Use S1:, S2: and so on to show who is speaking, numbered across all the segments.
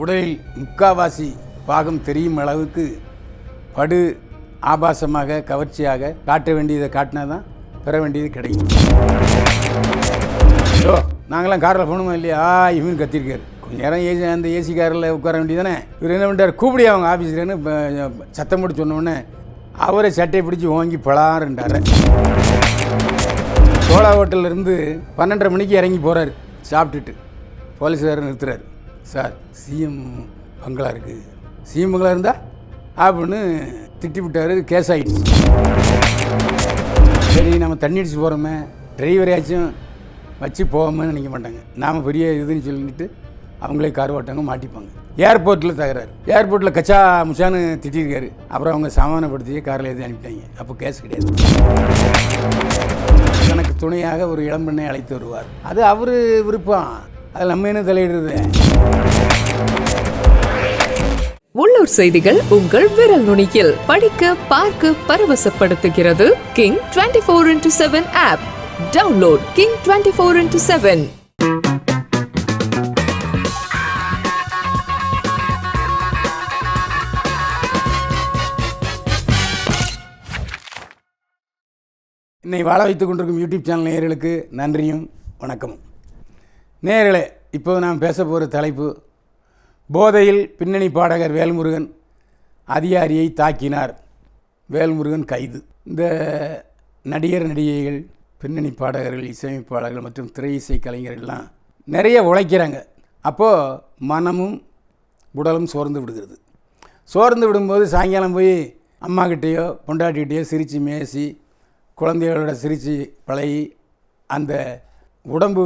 S1: உடலில் முக்காவாசி பாகம் தெரியும் அளவுக்கு படு ஆபாசமாக கவர்ச்சியாக காட்ட வேண்டியதை காட்டினா தான் பெற வேண்டியது கிடைக்கும். ஸோ நாங்களாம் காரில் போகணுமா இல்லையா? ஆ இவன் கத்திருக்காரு. கொஞ்சம் நேரம் ஏசி அந்த ஏசி காரில் உட்கார வேண்டியதானே இவர் என்ன பண்ணுறாரு கூப்பிடி அவங்க ஆஃபீஸ்லேருந்து சத்தம் போட்டு சொன்னோடனே அவரே அவரை சட்டையை பிடிச்சி ஓங்கி பலாருன்றாரு. சோழா ஹோட்டலில் இருந்து பன்னெண்டரை மணிக்கு இறங்கி போகிறாரு சாப்பிட்டுட்டு போலீஸ்காரர் நிறுத்துறாரு. சார் சிஎம் பங்களா இருக்குது சிஎம் பங்களா இருந்தா? அப்படின்னு திட்டி விட்டாரு கேஸ் ஆகிடுச்சு சரி நம்ம தண்ணி அடிச்சு போகிறோமே டிரைவரையாச்சும் வச்சு போகாமல் நினைக்க மாட்டாங்க. நாம் பெரிய இதுன்னு சொல்லிட்டு அவங்களே கார் ஓட்டாங்க மாட்டிப்பாங்க. ஏர்போர்ட்டில் தகராறு. ஏர்போர்ட்டில் கச்சா முச்சான்னு திட்டிருக்காரு. அப்புறம் அவங்க சமாதானப்படுத்தி காரில் எழுதி அனுப்பிட்டாங்க. அப்போ கேஸ் கிடையாது. எனக்கு துணையாக ஒரு இளம்பெண்ணை அழைத்து வருவார். அது அவர் விருப்பம். அது நம்ம என்ன தலையிடுறது?
S2: உள்ளூர் செய்திகள் உங்கள் விரல் நுனியில். படிக்க பார்க்க பரவசப்படுத்துகிறது king twenty four into seven app download king twenty four into seven
S1: என்னை வாழ வைத்துக் கொண்டிருக்கும் யூடியூப் சேனல் நேயர்களுக்கு நன்றியும் வணக்கமும். நேர்களே இப்போ நாம் பேச போகிற தலைப்பு போதையில் பின்னணி பாடகர் வேல்முருகன் அதிகாரியை தாக்கினார். வேல்முருகன் கைது. இந்த நடிகர் நடிகைகள் பின்னணி பாடகர்கள் இசையமைப்பாளர்கள் மற்றும் திரை இசை கலைஞர்கள்லாம் நிறைய உழைக்கிறாங்க. அப்போது மனமும் உடலும் சோர்ந்து விடுகிறது. சோர்ந்து விடும்போது சாயங்காலம் போய் அம்மாக்கிட்டேயோ பொண்டாட்டிகிட்டேயோ சிரித்து மேசி குழந்தைகளோட சிரித்து பழகி அந்த உடம்பு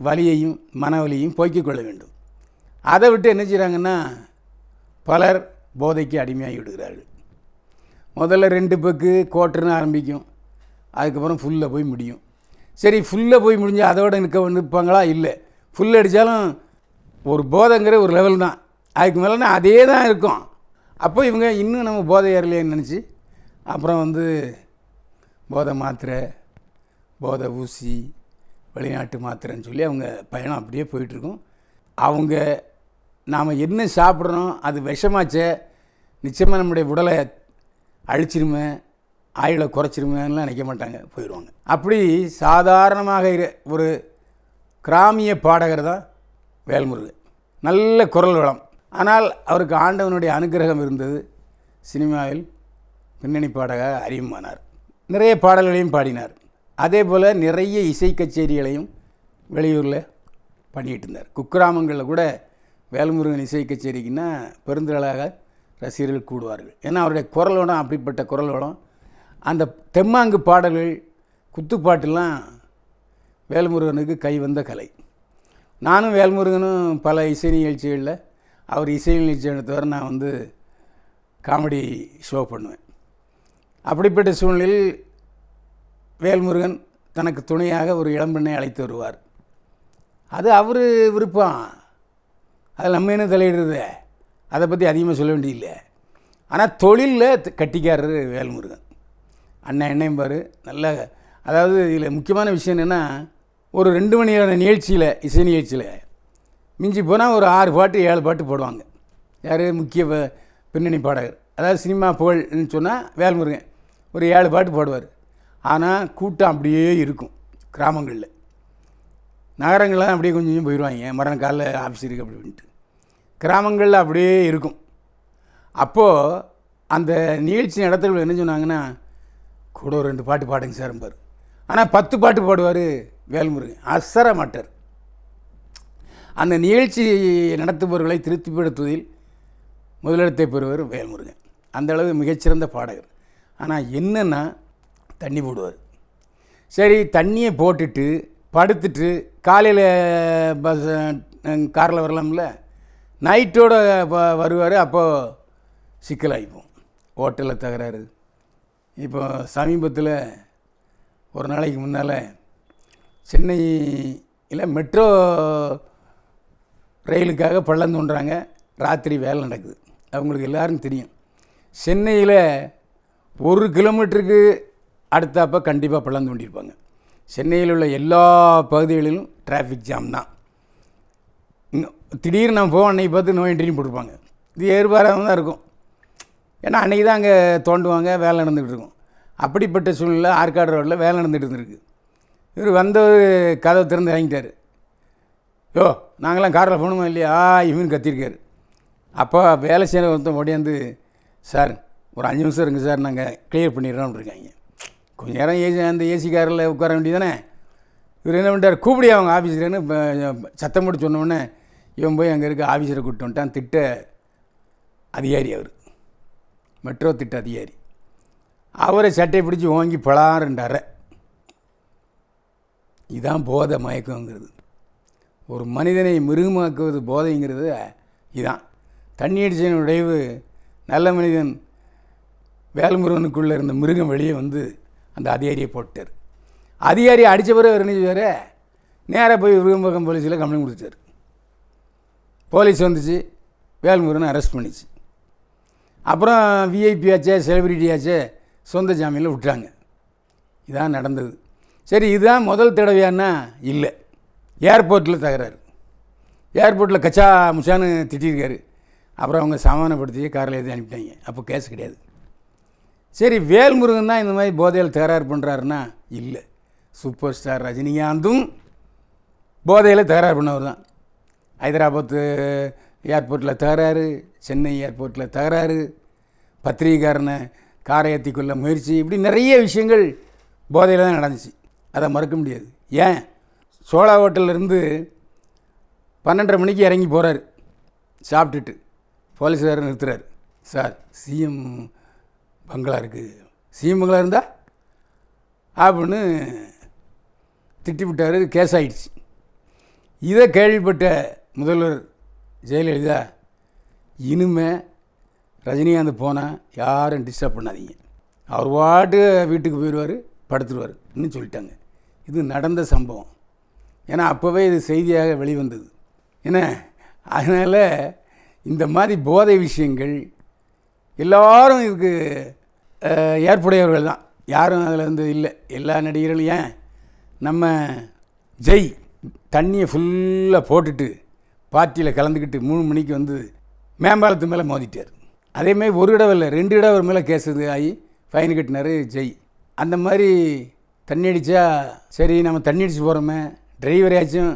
S1: வலியையும் மனவலியையும் போக்கிக் கொள்ள வேண்டும். அதை விட்டு என்ன செய்கிறாங்கன்னா பலர் போதைக்கு அடிமையாகி விடுகிறார்கள். முதல்ல ரெண்டு பக்கு கோட்டர்னு ஆரம்பிக்கும். அதுக்கப்புறம் ஃபுல்லாக போய் முடியும். சரி ஃபுல்லாக போய் முடிஞ்சு அதோட நிற்க நிற்பாங்களா? இல்லை. ஃபுல் அடித்தாலும் ஒரு போதைங்கிற ஒரு லெவல் தான். அதுக்கு மேலேனா அதே தான் இருக்கும். அப்போ இவங்க இன்னும் நம்ம போதை ஏறலையேன்னு நினச்சி அப்புறம் வந்து போதை மாத்திரை போதை ஊசி வெளிநாட்டு மாத்திரைன்னு சொல்லி அவங்க பயணம் அப்படியே போயிட்டுருக்கும். அவங்க நாம் என்ன சாப்பிட்றோம் அது விஷமாச்சே நிச்சயமாக நம்முடைய உடலை அழிச்சிருமே ஆயுளை குறைச்சிருமேன்னுலாம் நினைக்க மாட்டாங்க போயிடுவாங்க. அப்படி சாதாரணமாக ஒரு கிராமிய பாடகர் தான் வேல்முருகன். நல்ல குரல் வளம். ஆனால் அவருக்கு ஆண்டவனுடைய அனுக்கிரகம் இருந்தது சினிமாவில் பின்னணி பாடகர் அறிமுகமானார். நிறைய பாடல்களையும் பாடினார். அதே போல் நிறைய இசை கச்சேரிகளையும் வெளியூரில் பண்ணிகிட்டு இருந்தார். குக்கிராமங்களில் கூட வேல்முருகன் இசை கச்சேரிக்குன்னா பெருந்திரளாக ரசிகர்கள் கூடுவார்கள். ஏன்னா அவருடைய குரலோடம் அப்படிப்பட்ட குரலோடம் அந்த தெம்மாங்கு பாடல்கள் குத்துப்பாட்டெல்லாம் வேல்முருகனுக்கு கை வந்த கலை. நானும் வேல்முருகனும் பல இசை நிகழ்ச்சிகளில் அவர் இசை நிகழ்ச்சி எடுத்தவரை நான் வந்து காமெடி ஷோ பண்ணுவேன். அப்படிப்பட்ட சூழ்நிலையில் வேல்முருகன் தனக்கு துணையாக ஒரு இளம்பெண்ணை அழைத்து வருவார். அது அவர் விருப்பம். அதில் நம்ம என்ன தலையிடுறது? அதை பற்றி அதிகமாக சொல்ல வேண்டியதில்லை ஆனால் தொழிலில் கட்டிக்காரர் வேல்முருகன். அண்ணன் என்னையும் பாரு நல்ல அதாவது இதில் முக்கியமான விஷயம் என்னென்னா ஒரு ரெண்டு மணி நிகழ்ச்சியில் இசை நிகழ்ச்சியில் மிஞ்சி போனால் ஒரு ஆறு பாட்டு ஏழு பாட்டு போடுவாங்க. யார்? முக்கிய பின்னணி பாடகர். அதாவது சினிமா புகழ்னு சொன்னால் வேல்முருகன். ஒரு ஏழு பாட்டு பாடுவார். ஆனால் கூட்டம் அப்படியே இருக்கும் கிராமங்களில். நகரங்கள்லாம் அப்படியே கொஞ்சம் கொஞ்சம் போயிடுவாங்க மரண காலில் ஆஃபீஸ் இருக்குது அப்படி அப்படின்ட்டு. கிராமங்களில் அப்படியே இருக்கும். அப்போது அந்த நிகழ்ச்சி நடத்தவர்கள் என்ன சொன்னாங்கன்னா கூட ஒரு ரெண்டு பாட்டு பாடுங்க சார் பாரு ஆனால் பத்து பாட்டு பாடுவார் வேல்முருகன். அசர மாட்டார். அந்த நிகழ்ச்சி நடத்துபவர்களை திருப்திப்படுத்துவதில் முதலிடத்தை பெறுவர் வேல்முருகன். அந்த அளவு மிகச்சிறந்த பாடகர். ஆனால் என்னென்னா தண்ணி போடுவார். சரி தண்ணியை போட்டுட்டு படுத்துட்டு காலையில் பஸ் காரில் வரலாம்ல? நைட்டோட வருவார் அப்போது சிக்கலாகிப்போம் ஹோட்டலில் தகராறு. இப்போ சமீபத்தில் ஒரு நாளைக்கு முன்னால் சென்னையில் மெட்ரோ ரயிலுக்காக பள்ளம் தோன்றாங்க. ராத்திரி வேலை நடக்குது. அவங்களுக்கு எல்லோரும் தெரியும். சென்னையில் ஒரு கிலோமீட்டருக்கு அடுத்தாப்ப கண்டிப்பாக பள்ளம் தோண்டியிருப்பாங்க சென்னையில் உள்ள எல்லா பகுதிகளிலும் டிராஃபிக் ஜாம் தான். திடீர்னு நான் போவோம் அன்றைக்கி பார்த்து நோய் என்ட்ரின்னு போட்டிருப்பாங்க. இது எதிர்பாராமல் தான் இருக்கும். ஏன்னா அன்றைக்கி தான் அங்கே தோண்டுவாங்க வேலை நடந்துகிட்டு இருக்கும். அப்படிப்பட்ட சூழ்நிலை ஆற்காடு ரோட்டில் வேலை நடந்துகிட்டு இருந்திருக்கு. இவர் வந்தவர் கதவை திறந்து இறங்கிட்டார். யோ நாங்களாம் காரில் போகணுமா இல்லையா? இவன் கத்திருக்கார் கத்திருக்காரு. அப்போ வேலை செய்கிற ஒருத்தன் ஓடியாந்து சார் ஒரு அஞ்சு நிமிஷம் இருங்க சார் நாங்கள் கிளியர் பண்ணிடுறோம்னு இருக்காங்க. கொஞ்ச நேரம் ஏசி அந்த ஏசி காரில் உட்கார வேண்டியதானே இவர் என்ன பண்ணிட்டார்? கூப்பிடி அவங்க ஆஃபீஸர்னு சத்தம் போட்டு சொன்னோடனே இவன் போய் அங்கே இருக்க ஆஃபீஸரை கூப்பிட்டு வந்துட்டான். திட்ட அதிகாரி அவர். மெட்ரோ திட்ட அதிகாரி. அவரை சட்டையை பிடிச்சி ஓங்கி பலாருண்டார இதுதான் போதை மயக்கங்கிறது ஒரு மனிதனை மிருகமாக்குவது போதைங்கிறது இதுதான் தண்ணி அடிச்சதின் விளைவு நல்ல மனிதன் வேல்முருகனுக்குள்ளே இருந்த மிருகம் வெளியே வந்து அந்த அதிகாரியை போட்டார். அதிகாரி அடித்த பிறகு அவர் என்ன செய்வார்? நேராக போய் விரும்பகம் போலீஸில் கம்ப்ளைண்ட் கொடுத்தார் போலீஸ் வந்துச்சு வேல்முருகனை அரெஸ்ட் பண்ணிச்சு. அப்புறம் விஐபி ஆச்சே செலிபிரிட்டி ஆச்சே சொந்த ஜாமீனில் விட்டாங்க இதான் நடந்தது. சரி இதுதான் முதல் தடவையானா இல்லை. ஏர்போர்ட்டில் தகராறு. ஏர்போர்ட்டில் கச்சா முச்சான்னு திட்டிருக்காரு. அப்புறம் அவங்க சமாதானப்படுத்தி காரில் எழுதி அனுப்பிட்டாங்க. அப்போ கேஸ் கிடையாது. சரி வேல்முருகன் தான் இந்த மாதிரி போதையில் தகராறு பண்ணுறாருன்னா இல்லை. சூப்பர் ஸ்டார் ரஜினிகாந்தும் போதையில் தகராறு பண்ணவர் தான். ஹைதராபாத்து ஏர்போர்ட்டில் தகராறு சென்னை ஏர்போர்ட்டில் தகராறு பத்திரிகைக்காரனை காரை ஏற்றிக்கொள்ள முயற்சி இப்படி நிறைய விஷயங்கள் போதையில் தான் நடந்துச்சு. அதை மறக்க முடியாது. ஏன்? சோழா ஹோட்டல்லேருந்து பன்னெண்டரை மணிக்கு இறங்கி போகிறாரு சாப்பிட்டுட்டு போலீஸ்காரர் நிறுத்துறாரு. சார் சிஎம் பங்களா இருக்குது சிஎம் பங்களா இருந்தா? அப்படின்னு திட்டி விட்டார் கேஸ் ஆகிடுச்சு இதை கேள்விப்பட்ட முதல்வர் ஜெயலலிதா இனிமே ரஜினிகாந்த் போனால் யாரும் டிஸ்டர்ப் பண்ணாதீங்க. அவர் பாட்டு வீட்டுக்கு போயிடுவார் படுத்துருவார் இன்னும் சொல்லிட்டாங்க. இது நடந்த சம்பவம். ஏன்னா அப்போவே இது செய்தியாக வெளிவந்தது. என்ன? அதனால் இந்த மாதிரி போதை விஷயங்கள் எல்லாரும் இதுக்கு ஏற்புடையவர்கள் தான். யாரும் அதில் வந்து இல்லை. எல்லா நடிகர்களும் ஏன்? நம்ம ஜெய் தண்ணியை ஃபுல்லாக போட்டுட்டு பார்ட்டியில் கலந்துக்கிட்டு மூணு மணிக்கு வந்து மேம்பாலத்து மேலே மோதிட்டார். அதேமாதிரி ஒரு இடம் இல்லை ரெண்டு இடம் அவர் மேலே கேஸ் இது ஆகி ஃபைன் கட்டினார் ஜெய். அந்த மாதிரி தண்ணி அடித்தா சரி நம்ம தண்ணி அடித்து போகிறோமே டிரைவரையாச்சும்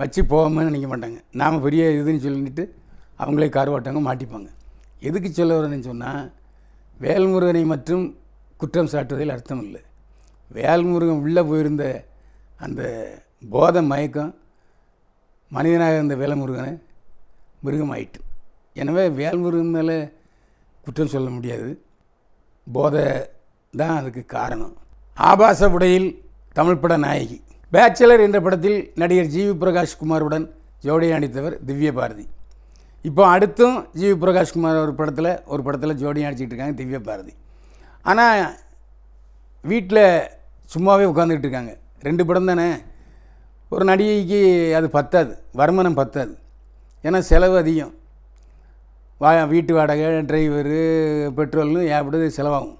S1: வச்சு போவோமேன்னு நினைக்க மாட்டாங்க. நாம் பெரிய இதுன்னு சொல்லிட்டு அவங்களே கார் ஓட்டாங்க மாட்டிப்பாங்க. எதுக்கு சொல்ல வரேன்னு சொன்னால் வேல்முருகனை மற்றும் குற்றம் சாட்டுவதில் அர்த்தம் இல்லை. வேல்முருகன் உள்ளே போயிருந்த அந்த போத மயக்கம் மனிதனாக இருந்த வேலமுருகனை மிருகமாயிட்டு. எனவே வேல்முருகன் மேலே குற்றம் சொல்ல முடியாது. போதை தான் அதுக்கு காரணம். ஆபாச உடையில் தமிழ் பட நாயகி. பேச்சலர் என்ற படத்தில் நடிகர் ஜி வி பிரகாஷ் குமாருடன் ஜோடி அணித்தவர் திவ்ய பாரதி இப்போ அடுத்தும் ஜிவி பிரகாஷ் குமார் ஒரு படத்தில் ஒரு படத்தில் ஜோடி அடிச்சிக்கிட்டு இருக்காங்க திவ்ய பாரதி. ஆனால் வீட்டில் சும்மாவே உட்காந்துக்கிட்டு இருக்காங்க. ரெண்டு படம் தானே. ஒரு நடிகைக்கு அது பத்தாது வருமானம் பத்தாது. ஏன்னா செலவு அதிகம். வா வீட்டு வாடகை டிரைவரு பெட்ரோல்னு ஏற்படுது செலவாகும்.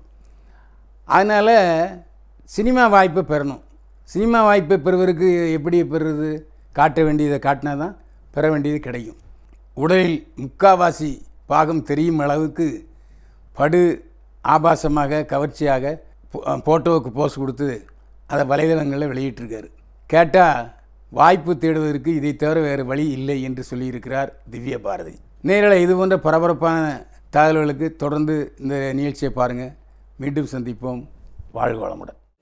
S1: அதனால் சினிமா வாய்ப்பை பெறணும். சினிமா வாய்ப்பை பெறுவதற்கு எப்படி பெறுறது? காட்ட வேண்டியதை காட்டினா தான் பெற வேண்டியது கிடைக்கும். உடலில் முக்காவாசி பாகம் தெரியும் அளவுக்கு படு ஆபாசமாக கவர்ச்சியாக போ- போட்டோவுக்கு போஸ் கொடுத்து அதை வலைதளங்களில் வெளியிட்டிருக்காரு. கேட்டால் வாய்ப்பு தேடுவதற்கு இதை தவிர வேறு வழி இல்லை என்று சொல்லியிருக்கிறார் திவ்ய பாரதி. நேரில் இது போன்ற பரபரப்பான தகவல்களுக்கு தொடர்ந்து இந்த நிகழ்ச்சியை பாருங்கள் மீண்டும் சந்திப்போம். வாழ்க வளமுடன்.